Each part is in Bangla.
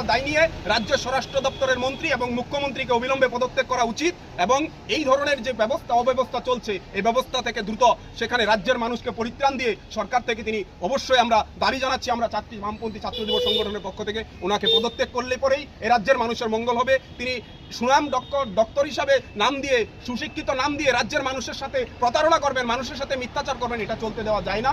তার দায় নিয়ে রাজ্য স্বরাষ্ট্র দপ্তরের মন্ত্রী এবং মুখ্যমন্ত্রীকে অবিলম্বে পদত্যাগ করা উচিত এবং এই ধরনের যে ব্যবস্থা, অব্যবস্থা চলছে, এই ব্যবস্থা থেকে দ্রুত সেখানে রাজ্যের মানুষকে পরিত্রাণ দিয়ে সরকার থেকে তিনি অবশ্যই আমরা দাবি জানাচ্ছি, আমরা ছাত্রী বামপন্থী ছাত্র যুব সংগঠনের পক্ষ থেকে। ওনাকে পদত্যাগ করলে পরেই এ রাজ্যের মানুষের মঙ্গল হবে। তিনি সুনাম ডক্টর ডক্টর হিসাবে নাম দিয়ে, সুশিক্ষিত নাম দিয়ে রাজ্যের মানুষের সাথে প্রতারণা করবেন, মানুষের সাথে মিথ্যাচার করবেন, এটা চলতে দেওয়া যায় না।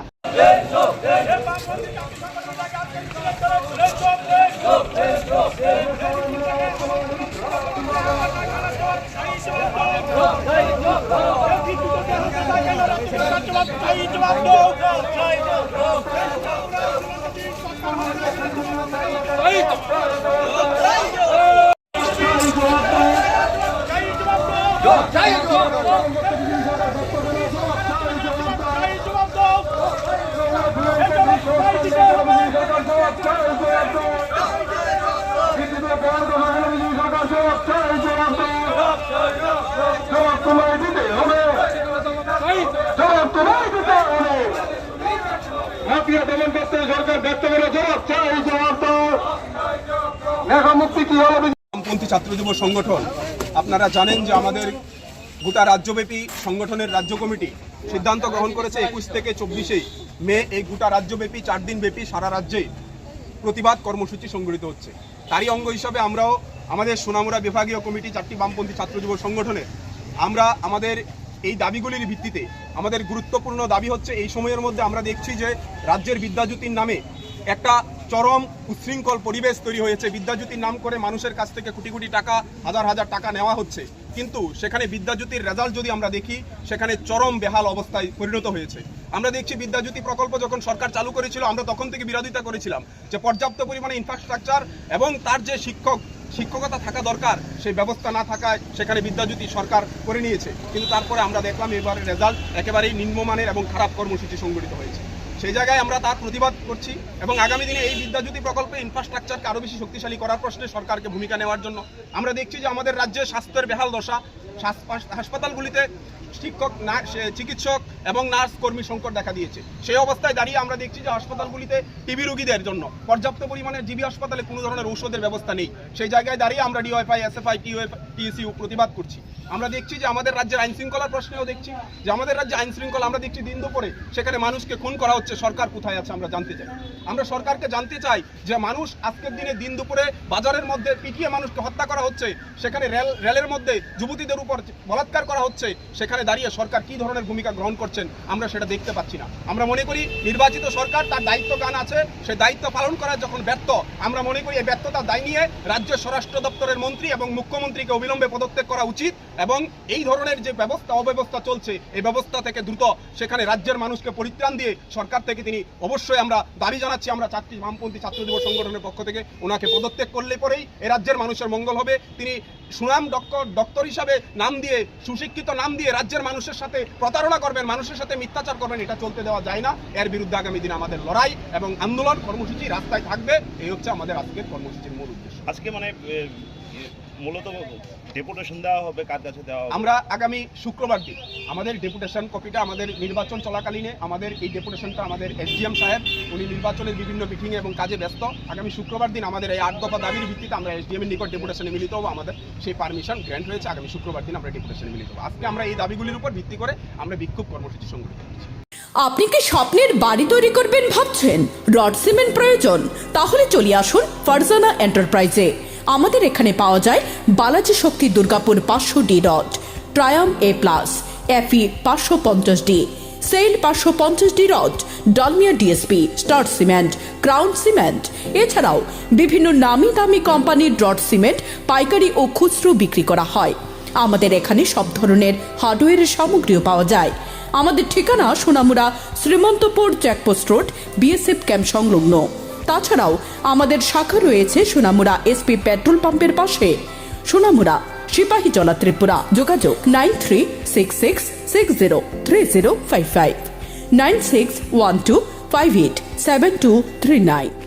মাফিয়া দমন করতে সরকার ব্যর্থ করে জবাব চাই জবাব কি হলো? বামপন্থী ছাত্র যুব সংগঠন আপনারা জানেন যে আমাদের গোটা রাজ্যব্যাপী সংগঠনের রাজ্য কমিটি সিদ্ধান্ত গ্রহণ করেছে একুশ থেকে চব্বিশে মে এই গোটা রাজ্যব্যাপী চার দিন ব্যাপী সারা রাজ্যে প্রতিবাদ কর্মসূচি সংগঠিত হচ্ছে। তারই অঙ্গ হিসাবে আমরাও আমাদের সোনামুড়া বিভাগীয় কমিটি চারটি বামপন্থী ছাত্র যুব সংগঠনের আমরা আমাদের এই দাবিগুলির ভিত্তিতে আমাদের গুরুত্বপূর্ণ দাবি হচ্ছে এই সময়ের মধ্যে আমরা দেখছি যে রাজ্যের বিদ্যাজ্যোতির নামে একটা চরম উচ্ছৃঙ্খল পরিবেশ তৈরি হয়েছে। বিদ্যাজ্যোতির নাম করে মানুষের কাছ থেকে কোটি কোটি টাকা, হাজার হাজার টাকা নেওয়া হচ্ছে। কিন্তু সেখানে বিদ্যাজ্যোতির রেজাল্ট যদি আমরা দেখি, সেখানে চরম বেহাল অবস্থায় পরিণত হয়েছে। আমরা দেখছি বিদ্যাজ্যোতি প্রকল্প যখন সরকার চালু করেছিল, আমরা তখন থেকে বিরোধিতা করেছিলাম যে পর্যাপ্ত পরিমাণে ইনফ্রাস্ট্রাকচার এবং তার যে শিক্ষক, শিক্ষকতা থাকা দরকার, সেই ব্যবস্থা না থাকায় সেখানে বিদ্যাজ্যোতি সরকার করে নিয়েছে। কিন্তু তারপরে আমরা দেখলাম এবারে রেজাল্ট একেবারেই নিম্নমানের এবং খারাপ কর্মসূচি সংগঠিত হয়েছে। সেই জায়গায় আমরা তার প্রতিবাদ করছি এবং আগামী দিনে এই বিদ্যাজ্যোতি প্রকল্পে ইনফ্রাস্ট্রাকচারকে আরও বেশি শক্তিশালী করার প্রশ্নে সরকারকে ভূমিকা নেওয়ার জন্য আমরা দেখছি যে আমাদের রাজ্যে স্বাস্থ্যের বেহাল দশা হাসপাতালগুলিতে শিক্ষক চিকিৎসক এবং নার্স কর্মী সংকট দেখা দিয়েছে। সেই অবস্থায় দাঁড়িয়ে আমরা দেখছি যে হাসপাতালগুলিতে টিবি রোগীদের জন্য পর্যাপ্ত পরিমাণে জিবি হাসপাতালে কোনো ধরনের ঔষধের ব্যবস্থা নেই। সেই জায়গায় দাঁড়িয়ে আমরা ডিওএফআই এসএফআই, টিওএফ প্রতিবাদ করছি। আমরা দেখছি যে আমাদের রাজ্যের আইন শৃঙ্খলার প্রশ্নেও দেখছি। যে আমাদের রাজ্যে আইন শৃঙ্খলা আমরা দেখছি দিন দুপুরে। সেখানে মানুষকে খুন করা হচ্ছে। সরকার কোথায় আছে আমরা জানতে চাই। আমরা সরকারকে জানতে চাই যে মানুষ আজকের দিনে দিন দুপুরে বাজারের মধ্যে পিটিয়ে মানুষকে হত্যা করা হচ্ছে। সেখানে রেল, রেলের মধ্যে যুবতীদের উপর বলাৎকার করা হচ্ছে, সেখানে দাঁড়িয়ে সরকার কি ধরনের ভূমিকা গ্রহণ করছেন, আমরা সেটা দেখতে পাচ্ছি না। আমরা মনে করি নির্বাচিত সরকার তার দায়িত্ব গান আছে, সে দায়িত্ব পালন করার যখন ব্যর্থ, আমরা মনে করি এই ব্যর্থতার দায় নিয়ে রাজ্য স্বরাষ্ট্র দপ্তরের মন্ত্রী এবং মুখ্যমন্ত্রীকে অবিলম্বে পদত্যাগ করা উচিত এবং এই ধরনের যে ব্যবস্থা, অব্যবস্থা চলছে, এই ব্যবস্থা থেকে দ্রুত সেখানে রাজ্যের মানুষকে পরিত্রাণ দিয়ে সরকার থেকে তিনি অবশ্যই আমরা দাবি জানাচ্ছি, আমরা চারটি বামপন্থী ছাত্র যুব সংগঠনের পক্ষ থেকে ওনাকে পদত্যাগ করলে পরেই এ রাজ্যের মানুষের মঙ্গল হবে। তিনি সুনাম ডক্টর ডক্টর হিসাবে নাম দিয়ে, সুশিক্ষিত নাম দিয়ে রাজ্যের মানুষের সাথে প্রতারণা করবেন, মানুষের সাথে মিথ্যাচার করবেন, এটা চলতে দেওয়া যায় না। এর বিরুদ্ধে আগামী দিন আমাদের লড়াই এবং আন্দোলন কর্মসূচি রাস্তায় থাকবে, এই হচ্ছে আমাদের আজকের কর্মসূচির মূল উদ্দেশ্য। আজকে মানে মূলত ডেপুটেশন দেওয়া হবে কার কাছে দেওয়া হবে? আমরা আগামী শুক্রবার দিন আমাদের ডেপুটেশন কপিটা আমাদের নির্বাচন চলাকালীনে আমাদের এই ডেপুটেশনটা আমাদের এসডিএম সাহেব উনি নির্বাচনের বিভিন্ন মিটিং এবং কাজে ব্যস্ত। আগামী শুক্রবার দিন আমাদের এই আট দফা দাবির ভিত্তিতে আমরা এসডিএম এর নিকট ডেপুটেশনে মিলিত হব আমাদের সেই পারমিশন গ্র্যান্ট হয়েছে আগামী শুক্রবার দিন আমরা ডেপুটেশনে মিলিত হব। আজকে আমরা এই দাবিগুলির উপর ভিত্তি করে আমরা বিক্ষোভ কর্মসূচি সংগঠিত করছি। আপনি কি স্বপ্নের বাড়ি তৈরি করবেন ভাবছেন? রড সিমেন্ট প্রয়োজন তাহলে চলে আসুন ফারজানা এন্টারপ্রাইজে। আমাদের এখানে পাওয়া যায় বালাজি শক্তি দুর্গাপুর পাঁচশো ডি রড, ট্রায়াম এ প্লাস এফি পাঁচশো পঞ্চাশ ডি, সেল পাঁচশো পঞ্চাশ D rod, Dalmia DSP, star cement, crown cement. এছাড়াও বিভিন্ন নামি দামি কোম্পানির রড সিমেন্ট, পাইকারি ও খুচরো বিক্রি করা হয়। আমাদের এখানে সব ধরনের হার্ডওয়্যারের সামগ্রীও পাওয়া যায়। আমাদের ঠিকানা Sonamura Shrimantapur, checkpost road, BSF camp সংলগ্ন। তাছাড়াও আমাদের শাখা রয়েছে সোনামুড়া এসপি পেট্রোল পাম্পের পাশে। সোনামুড়া সিপাহী জলা ত্রিপুরা। যোগাযোগ nine three six six six zero three zero five five. Nine six one two five eight seven two three nine.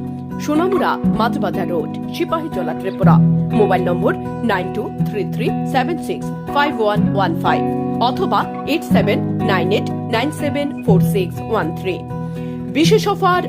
Sonamura Majhbazar road Sepahijala Tripura. Mobile number nine two three three seven six five one one five অথবা eight seven nine eight nine seven four six one three. বিশেষ অফার